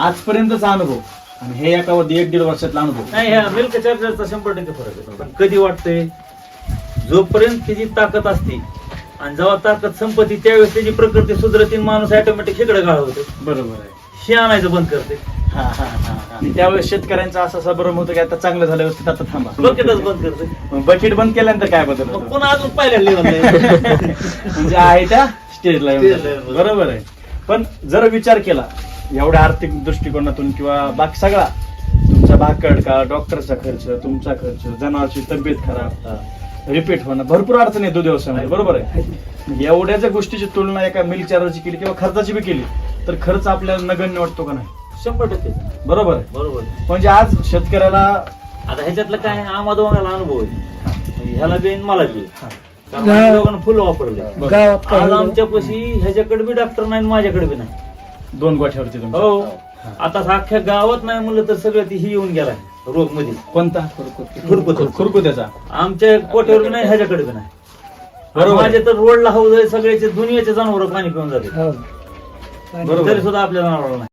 आजपर्यंतचा अनुभव आणि हे एका वर एक दीड वर्षातला अनुभव. नाही ह्या मिल्क चार्जरचा शंभर टक्के फरक आहे. पण कधी वाटतंय जोपर्यंत तिची ताकद असते आणि जेव्हा ताकद संपत्ती त्यावेळेस त्याची प्रकृती सुधरती आणि माणूस ऑटोमॅटिक इकडे गाळ होते. बरोबर आहे. हे आणायचं बंद करते. हा, हा, हा, हा. आणि त्यावेळेस शेतकऱ्यांचा असा सबरम होतं की आता चांगलं झालं व्यवस्थित आता थांबा. बकेटच बंद करते. मग बकेट बंद केल्यानंतर काय बदल मग होतो? पुन्हा अजून पाहिल्या लेवल म्हणजे आहे त्या स्टेजला Stage ला येऊन. बरोबर आहे. पण जर विचार केला एवढ्या आर्थिक दृष्टिकोनातून किंवा बाकी सगळा तुमचा भाकड का डॉक्टरचा खर्च तुमचा खर्च जनावरची तब्येत खराब रिपीट होणं भरपूर अडचण येतो व्यवसायामध्ये बरोबर आहे? एवढ्या जर गोष्टीची तुलना एका मिल्क चार्जरची केली किंवा खर्चाची बी केली तर खर्च आपल्याला नगण्य वाटतो का नाही? शंभर टक्के. बरोबर आहे? बरोबर म्हणजे आज शेतकऱ्याला आता ह्याच्यातलं काय आहे, आम्हा दोघांना अनुभव आहे. ह्याला बी मला बी. फुल वापरले. आज. आमच्यापाशी ह्याच्याकडे बी डॉक्टर नाही आणि माझ्याकडे बी नाही. दोन गोठ्यावरती तुमच्या. हो. हा. आता अख्ख्या गावात नाही म्हणलं तर सगळं ती ही येऊन गेलाय रोगमध्ये कोणता खुरकुत खुरकुत्याचा? आमच्या कोट्यावर बी नाही ह्याच्याकडे बी नाही. बरोबर. माझे तर रोडला हौद आहे सगळ्याचे दुनियाचे जनावर पाणी पिऊन जाते. हो. तरी सुद्धा आपल्या जनावराला नाही.